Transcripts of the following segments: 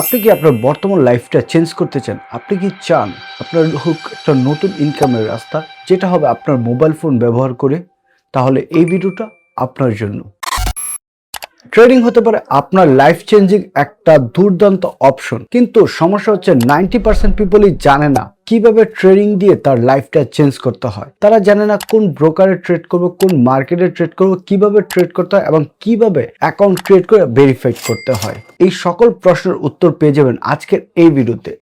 আপনি কি আপনার বর্তমান লাইফটা চেঞ্জ করতে চান? আপনি কি চান আপনার হোক একটা নতুন ইনকামের রাস্তা, যেটা হবে আপনার মোবাইল ফোন ব্যবহার করে? তাহলে এই ভিডিওটা আপনার জন্য। ট্রেডিং হতে পারে আপনার লাইফ চেঞ্জিং একটা দুর্দান্ত অপশন কিন্তু সমস্যা হচ্ছে নাইনটি পার্সেন্ট পিপলই জানে না কীভাবে ট্রেডিং দিয়ে তার লাইফটা চেঞ্জ করতে হয়। তারা জানে না কোন ব্রোকারে ট্রেড করবে, কোন মার্কেটে ট্রেড করবে, কীভাবে ট্রেড করতে হয় এবং কীভাবে অ্যাকাউন্ট ক্রিয়েট করে ভেরিফাই করতে হয়। এই সকল প্রশ্নের উত্তর পেয়ে যাবেন আজকের এই ভিডিওতে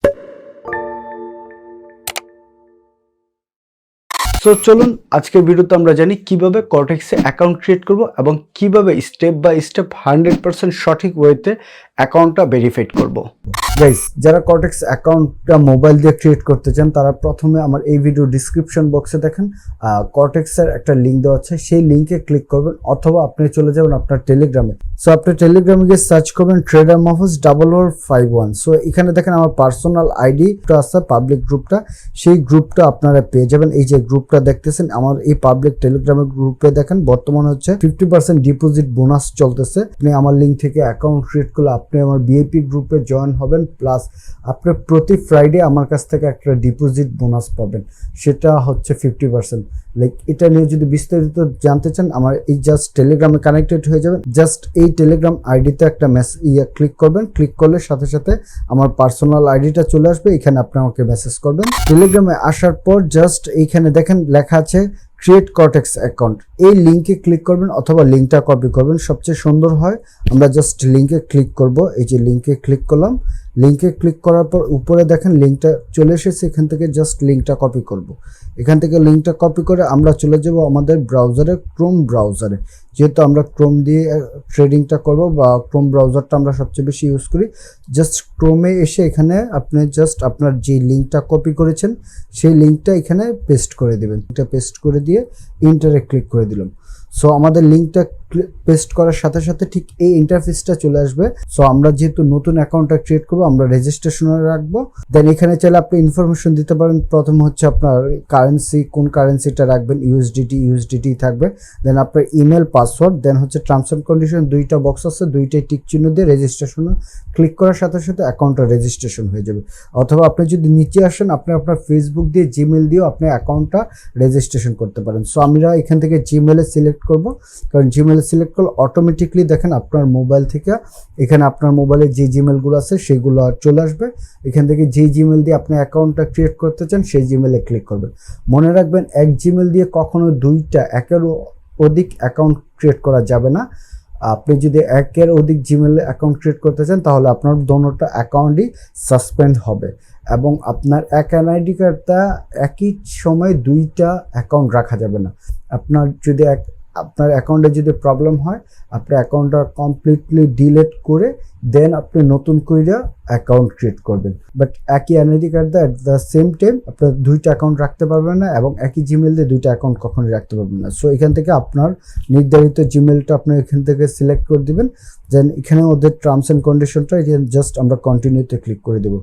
সো চলুন, আজকের ভিডিওতে আমরা জানি কীভাবে কর্টেক্সে অ্যাকাউন্ট ক্রিয়েট করব এবং কীভাবে step by step hundred percent সঠিক ওয়েতে অ্যাকাউন্টটা ভেরিফাইড করব। গাইস যারা কর্টেক্স অ্যাকাউন্টটা মোবাইল দিয়ে ক্রিয়েট করতে চান, তারা প্রথমে আমার এই ভিডিও ডিসক্রিপশন বক্সে দেখেন। কর্টেক্সের একটা লিঙ্ক দেওয়া আছে, সেই লিঙ্কে ক্লিক করবেন, অথবা আপনি চলে যাবেন আপনার টেলিগ্রামে সো আপনি টেলিগ্রামে গিয়ে সার্চ করবেন trader Mahfuz double o five one so এখানে দেখেন আমার পার্সোনাল আইডিটা আছে পাবলিক গ্রুপটা সেই গ্রুপটা আপনারা পেয়ে যাবেন। এই যে গ্রুপটা দেখতেছেন, আমার এই পাবলিক টেলিগ্রামের গ্রুপে দেখেন, বর্তমানে হচ্ছে ফিফটি পার্সেন্ট ডিপোজিট বোনাস চলতেছে। আপনি আমার লিঙ্ক থেকে অ্যাকাউন্ট ক্রিয়েট করলে আপনি আমার বিএপি গ্রুপে জয়েন হবেন। প্লাস আপনি প্রতি ফ্রাইডে আমার কাছ থেকে একটা ডিপোজিট বোনাস পাবেন। সেটা হচ্ছে ফিফটি পার্সেন্ট লাইক এটা নিয়ে যদি বিস্তারিত জানতে চান, আমার এই জাস্ট টেলিগ্রামে কানেক্টেড হয়ে যাবেন। জাস্ট এই টেলিগ্রাম আইডিতে একটা মেসেজ ইয়ে ক্লিক করবেন। ক্লিক করলে সাথে সাথে আমার পার্সোনাল আইডিটা চলে আসবে। এখানে আপনি আমাকে মেসেজ করবেন। টেলিগ্রামে আসার পর জাস্ট এইখানে দেখেন লেখা আছে ক্রিয়েট কর্টেক্স অ্যাকাউন্ট এই লিঙ্কে ক্লিক করবেন অথবা লিঙ্কটা কপি করবেন। সবচেয়ে সুন্দর হয়, আমরা জাস্ট লিঙ্কে ক্লিক করব। এই যে লিঙ্কে ক্লিক করলাম। লিঙ্কে ক্লিক করার পর উপরে দেখেন লিঙ্কটা চলে এসেছে, এখান থেকে জাস্ট লিঙ্কটা কপি করব। এখান থেকে লিঙ্কটা কপি করে আমরা চলে যাব আমাদের ব্রাউজারে ক্রোম ব্রাউজারে যেহেতু আমরা ক্রোম দিয়ে ট্রেডিংটা করব বা ক্রোম ব্রাউজারটা আমরা সবচেয়ে বেশি ইউজ করি জাস্ট ক্রোমে এসে এখানে আপনি জাস্ট আপনার যে লিঙ্কটা কপি করেছেন, সেই লিঙ্কটা এখানে পেস্ট করে দেবেন। এটা পেস্ট করে দিয়ে ইন্টারে ক্লিক করে দিলাম। সো আমাদের লিঙ্কটা পেস্ট করার সাথে সাথে ঠিক এই ইন্টারফেসটা চলে আসবে। সো আমরা যেহেতু নতুন অ্যাকাউন্টটা ক্রিয়েট করব, আমরা রেজিস্ট্রেশনে রাখব। দেন এখানে চাইলে আপনি ইনফরমেশন দিতে পারেন। প্রথম হচ্ছে আপনার কারেন্সি কোন কারেন্সিটা রাখবেন? ইউএসডিটি ইউএসডিটি থাকবে। দেন আপনার ইমেল পাসওয়ার্ড দেন হচ্ছে টার্মস অ্যান্ড কন্ডিশন দুইটা বক্স আছে, দুইটাই টিক চিহ্ন দিয়ে রেজিস্ট্রেশন ক্লিক করার সাথে সাথে অ্যাকাউন্টটা রেজিস্ট্রেশন হয়ে যাবে। অথবা আপনি যদি নিচে আসেন, আপনি আপনার ফেসবুক দিয়ে জিমেল দিয়েও আপনি অ্যাকাউন্টটা রেজিস্ট্রেশন করতে পারেন। সো আমরা এখান থেকে জিমেলে সিলেক্ট করব। কারণ জিমেলে সিলেক্ট করলে অটোমেটিকলি দেখেন আপনার মোবাইল থেকে এখানে আপনার মোবাইলে যে জিমেলগুলো আছে সেগুলো চলে আসবে। এখান থেকে যে জিমেল দিয়ে আপনি অ্যাকাউন্টটা ক্রিয়েট করতে চান সেই জিমেলে ক্লিক করবেন। মনে রাখবেন এক জিমেল দিয়ে কখনো দুইটা একের অধিক অ্যাকাউন্ট ক্রিয়েট করা যাবে না। আপনি যদি একের অধিক জিমেল অ্যাকাউন্ট ক্রিয়েট করতে চান তাহলে আপনার দোনোটা অ্যাকাউন্টই সাসপেন্ড হবে এবং আপনার এক এনআইডি কার্ডটা একই সময় দুইটা অ্যাকাউন্ট রাখা যাবে না। আপনার যদি এক আপনার অ্যাকাউন্টে যদি প্রবলেম হয় আপনি অ্যাকাউন্টটা কমপ্লিটলি ডিলেট করে দেন আপনি নতুন করে অ্যাকাউন্ট ক্রিয়েট করবেন। বাট একই এনআইডি কার্ড দিয়ে অ্যাট দ্য সেম টাইম আপনার দুইটা অ্যাকাউন্ট রাখতে পারবেন না এবং একই জিমেল দিয়ে দুইটা অ্যাকাউন্ট কখনোই রাখতে পারবেন না। সো এখান থেকে আপনার নির্ধারিত জিমেলটা আপনি এখান থেকে সিলেক্ট করে দিবেন। দেন এখানে ওদের টার্মস অ্যান্ড কন্ডিশনটা জাস্ট আমরা কন্টিনিউতে ক্লিক করে দেবো।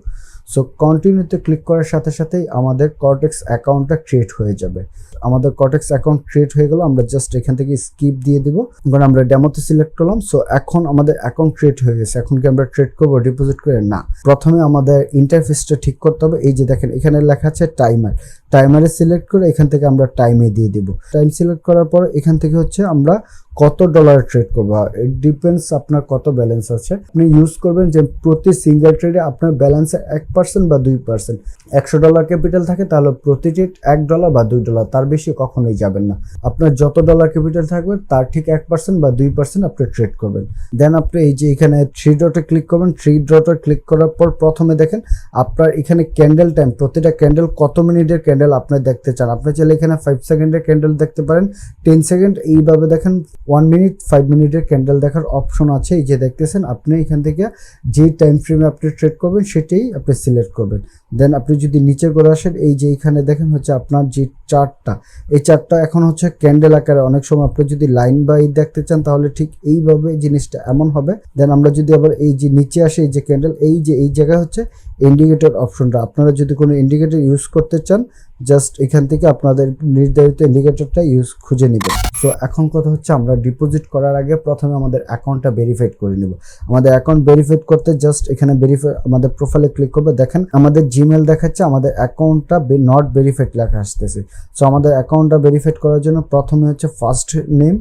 সো কন্টিনিউতে ক্লিক করার সাথে সাথেই আমাদের কর্টেক্স অ্যাকাউন্টটা ক্রিয়েট হয়ে যাবে। আমাদের কটেক্স অ্যাকাউন্ট ক্রিয়েট হয়ে গেল, আমরা জাস্ট এখান থেকে স্কিপ দিয়ে দিব। কারণ আমরা ডেমোতে সিলেক্ট করলাম সো এখন আমাদের অ্যাকাউন্ট ক্রিয়েট হয়ে গেছে। এখন কি আমরা ট্রেড করব ডিপোজিট করে? না। প্রথমে আমাদের ইন্টারফেসটা ঠিক করতে হবে। এই যে দেখেন, এখানে লেখা আছে টাইমার টাইমারে সিলেক্ট করে এখান থেকে আমরা টাইমে দিয়ে দিব। টাইম সিলেক্ট করার পর এখান থেকে হচ্ছে আমরা কত ডলার ট্রেড করব। ইট ডিপেন্ডস আপনার কত ব্যালেন্স আছে। আপনি ইউজ করবেন যে প্রতি সিঙ্গেল ট্রেডে আপনার ব্যালেন্সে এক পার্সেন্ট বা দুই পার্সেন্ট একশো ডলার ক্যাপিটাল থাকে, তাহলে প্রতি ট্রেড এক ডলার বা দুই ডলার তার বেশি কখনোই যাবেন না। আপনার যত ডলার ক্যাপিটাল থাকবে, তার ঠিক এক পার্সেন্ট বা দুই পার্সেন্ট আপনি ট্রেড করবেন। দেন আপনি এই যে এখানে থ্রি ডটে ক্লিক করবেন থ্রি ডটে ক্লিক করার পর প্রথমে দেখেন আপনার এখানে ক্যান্ডেল টাইম প্রতিটা ক্যান্ডেল কত মিনিটের ক্যান্ডেল আপনি দেখতে চান। আপনি চাইলে এখানে ফাইভ সেকেন্ডের ক্যান্ডেল দেখতে পারেন। টেন সেকেন্ড এইভাবে দেখেন ওয়ান মিনিট ফাইভ মিনিটের ক্যান্ডেল দেখার অপশন আছে। এই যে দেখতেছেন, আপনি এখান থেকে যে টাইম ফ্রেমে আপনি ট্রেড করবেন, সেটাই আপনি সিলেক্ট করবেন। দেন আপনি যদি নিচে করে আসেন, এই যে এখানে দেখেন হচ্ছে আপনার যে চার্টটা এই চার্টটা এখন হচ্ছে ক্যান্ডেল আকারে। অনেক সময় আপনি যদি লাইন বাই দেখতে চান, তাহলে ঠিক এইভাবে জিনিসটা এমন হবে। দেন আমরা যদি আবার এই যে নিচে আসে, এই যে ক্যান্ডেল এই যে, এই জায়গায় হচ্ছে ইন্ডিকেটর অপশনটা আপনারা যদি কোনো ইন্ডিকেটর ইউজ করতে চান জাস্ট এখান থেকে আপনাদের নির্ধারিত ইন্ডিকেটরটা ইউজ খুঁজে নেবেন তো এখন কথা হচ্ছে আমরা ডিপোজিট করার আগে প্রথমে আমাদের অ্যাকাউন্টটা ভেরিফাইড করে নেব। আমাদের অ্যাকাউন্ট ভেরিফাইড করতে জাস্ট এখানে ভেরিফাই আমাদের প্রোফাইলে ক্লিক করবে। দেখেন, আমাদের জিমেল দেখাচ্ছে, আমাদের অ্যাকাউন্টটা নট ভেরিফাইড লেখা আসতেছে। সো আমাদের অ্যাকাউন্টটা ভেরিফাইড করার জন্য প্রথমে হচ্ছে ফার্স্ট নেম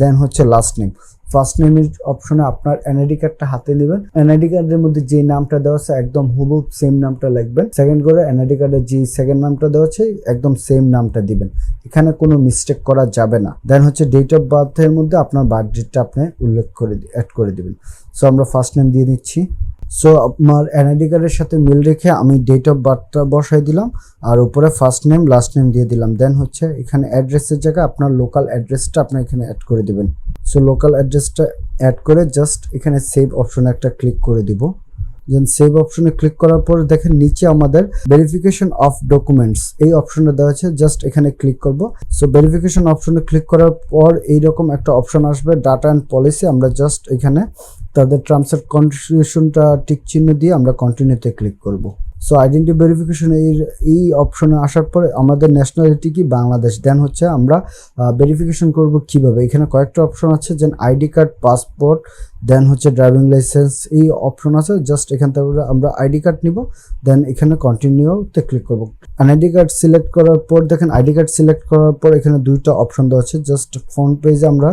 দেন হচ্ছে লাস্ট নেম ফার্স্ট নেমের অপশনে আপনার এনআইডি কার্ডটা হাতে নেবেন। এনআইডি কার্ডের মধ্যে যে নামটা দেওয়া আছে, একদম হুবহু সেম নামটা লিখবেন। সেকেন্ড করে এনআইডি কার্ডের যে সেকেন্ড নামটা দেওয়া আছে, একদম সেম নামটা দিবেন। এখানে কোনো মিস্টেক করা যাবে না। দেন হচ্ছে ডেট অফ বার্থের মধ্যে আপনার বার্থ ডেটটা আপনি উল্লেখ করে অ্যাড করে দিবেন। সো আমরা ফার্স্ট নেম দিয়ে দিচ্ছি। সো আমার এনআইডি কার্ডের সাথে মিল রেখে আমি ডেট অফ বার্থটা বসাই দিলাম। আর উপরে ফার্স্ট নেম লাস্ট নেম দিয়ে দিলাম। দেন হচ্ছে এখানে অ্যাড্রেসের জায়গায় আপনার লোকাল অ্যাড্রেসটা আপনি এখানে অ্যাড করে দিবেন। সো লোকাল অ্যাড্রেসটা অ্যাড করে জাস্ট এখানে সেভ অপশনে একটা ক্লিক করে দিব। দেন সেভ অপশনে ক্লিক করার পর দেখেন নিচে আমাদের ভেরিফিকেশন অফ ডকুমেন্টস এই অপশনটা দেওয়া আছে। জাস্ট এখানে ক্লিক করব। সো ভেরিফিকেশন অপশনে ক্লিক করার পর এইরকম একটা অপশন আসবে ডাটা অ্যান্ড পলিসি আমরা জাস্ট এখানে তাদের অ্যান্ড কন্ডিশনটা টিক চিহ্ন দিয়ে আমরা কন্টিনিউতে ক্লিক করব। সো আইডেন্টি ভেরিফিকেশন এর এই অপশনে আসার পরে আমাদের ন্যাশনালিটি কি? বাংলাদেশ। দেন হচ্ছে আমরা ভেরিফিকেশন করব কীভাবে? এখানে কয়েকটা অপশন আছে, যেন আইডি কার্ড পাসপোর্ট দেন হচ্ছে ড্রাইভিং লাইসেন্স এই অপশন আছে। জাস্ট এখান থেকে আমরা আইডি কার্ড নিব দেন এখানে কন্টিনিউতে ক্লিক করব। আইডি কার্ড সিলেক্ট করার পর, দেখেন আইডি কার্ড সিলেক্ট করার পর এখানে দুইটা অপশন দেওয়া আছে। জাস্ট ফোন পেজে আমরা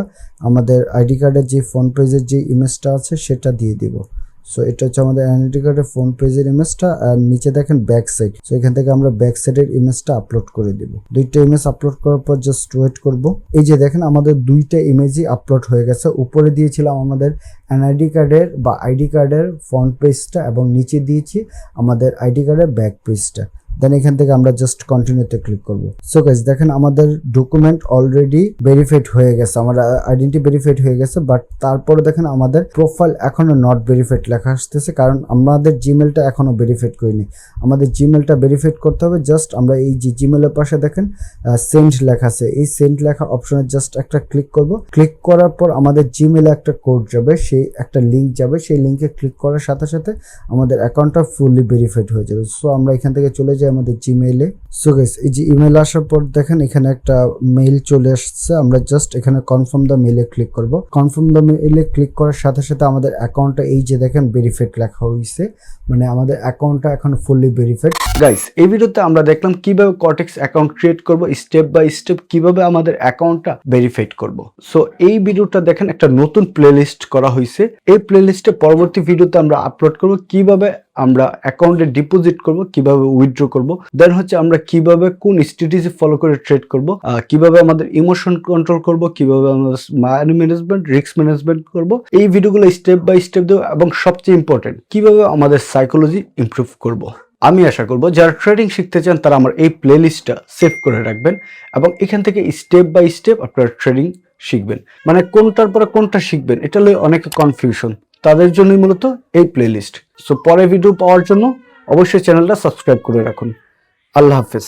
আমাদের আইডি কার্ডের যে ফোন পেজের যে ইমেজটা আছে, সেটা দিয়ে দিব। সো এটা হচ্ছে আমাদের আইডেন্টি কার্ডের ফ্রন্ট পেজের ইমেজটা আর নিচে দেখেন ব্যাক সাইড সো এখান থেকে আমরা ব্যাক সাইডের ইমেজটা আপলোড করে দিব। দুইটা ইমেজ আপলোড করার পর জাস্ট ওয়েট করব। এই যে দেখেন আমাদের দুইটা ইমেজই আপলোড হয়ে গেছে। উপরে দিয়েছিলাম আমাদের এনআইডি কার্ডের বা আইডি কার্ডের ফ্রন্ট পেজটা এবং নিচে দিয়েছি আমাদের আইডি কার্ডের ব্যাক পেজটা দেন এখান থেকে আমরা জাস্ট কন্টিনিউতে ক্লিক করব। সো গাইজ দেখেন আমাদের ডকুমেন্ট অলরেডি ভেরিফাইড হয়ে গেছে। আমার আইডেন্টি ভেরিফাইড হয়ে গেছে বাট তারপরে দেখেন আমাদের প্রোফাইল এখনও নট ভেরিফাইড লেখা আসতেছে, কারণ আমাদের জিমেলটা এখনও ভেরিফাইড করিনি। আমাদের জিমেলটা ভেরিফাইড করতে হবে জাস্ট আমরা এই যে জিমেলের পাশে দেখেন সেন্ট লেখা আছে। এই সেন্ট লেখা অপশনে জাস্ট একটা ক্লিক করব। ক্লিক করার পর আমাদের জিমেলে একটা কোড যাবে, সেই একটা লিঙ্ক যাবে। সেই লিঙ্কে ক্লিক করার সাথে সাথে আমাদের অ্যাকাউন্টটা ফুললি ভেরিফাইড হয়ে যাবে। সো আমরা এখান থেকে চলে যাই। আমাদের জিমেইলে সো গেস এই যে ইমেল আসার পর দেখেন এখানে একটা মেইল চলে আসছে। আমরা জাস্ট এখানে কনফার্ম দ্য মেইলে ক্লিক করব। কনফার্ম দ্য মেইলে ক্লিক করার সাথে সাথে আমাদের অ্যাকাউন্টটা এই যে দেখেন ভেরিফাইড লেখা হয়েছে মানে আমাদের অ্যাকাউন্টটা এখন ফুললি ভেরিফাইড গাইস এই ভিডিওতে আমরা দেখলাম কীভাবে কর্টেক্স অ্যাকাউন্ট ক্রিয়েট করব স্টেপ বাই স্টেপ কীভাবে আমাদের অ্যাকাউন্টটা ভেরিফাইড করব। সো এই ভিডিওটা দেখেন একটা নতুন প্লেলিস্ট করা হয়েছে এই প্লেলিস্টে পরবর্তী ভিডিওতে আমরা আপলোড করব কীভাবে আমরা অ্যাকাউন্টে ডিপোজিট করব, কীভাবে উইথড্র করব। দেন হচ্ছে আমরা কীভাবে কোন স্ট্র্যাটেজি ফলো করে ট্রেড করব কীভাবে আমাদের ইমোশন কন্ট্রোল করব, কীভাবে আমাদের মানি ম্যানেজমেন্ট রিস্ক ম্যানেজমেন্ট করব। এই ভিডিওগুলো স্টেপ বাই স্টেপ দেবো এবং সবচেয়ে ইম্পর্টেন্ট কীভাবে আমাদের সাইকোলজি ইমপ্রুভ করব। আমি আশা করব যারা ট্রেডিং শিখতে চান, তারা আমার এই প্লেলিস্টটা সেভ করে রাখবেন এবং এখান থেকে স্টেপ বাই স্টেপ আপনারা ট্রেডিং শিখবেন। মানে কোনটার পরে কোনটা শিখবেন, এটা লয়ে অনেক কনফিউশন তাদের জন্যই মূলত এই প্লেলিস্ট সো পরে ভিডিও পাওয়ার জন্য অবশ্যই চ্যানেলটা সাবস্ক্রাইব করে রাখুন। আল্লাহ হাফেজ।